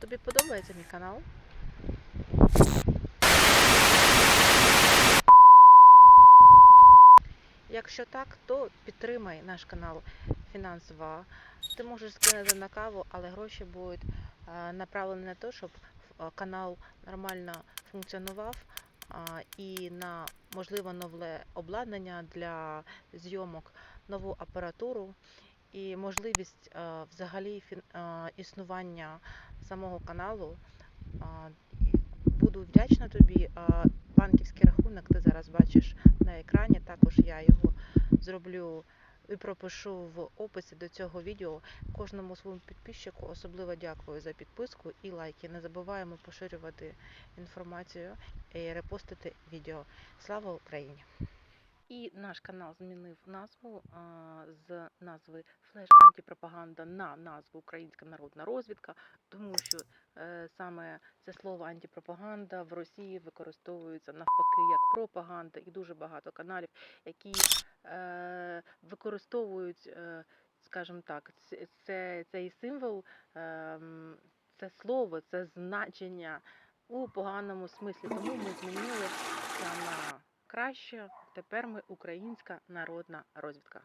Тобі подобається мій канал? Якщо так, то підтримай наш канал фінансово. Ти можеш скинути на каву, але гроші будуть е, направлені на те, щоб е, канал нормально функціонував і на можливо нове обладнання для зйомок, нову апаратуру і можливість е, взагалі е, існування самого каналу. Буду вдячна тобі. Банківський рахунок ти зараз бачиш на екрані. Також я його зроблю і пропишу в описі до цього відео. Кожному своєму підписчику особливо дякую за підписку і лайки. Не забуваємо поширювати інформацію і репостити відео. Слава Україні! І наш канал змінив назву а, з назви Флеш Антипропаганда на назву Українська народна розвідка, тому що е, саме це слово антипропаганда в Росії використовується навпаки як пропаганда, і дуже багато каналів, які е, використовують, е, скажімо так, це, цей символ, е, це слово, це значення у поганому смислі. Тому ми змінили на краще. Тепер ми українська народна розвідка.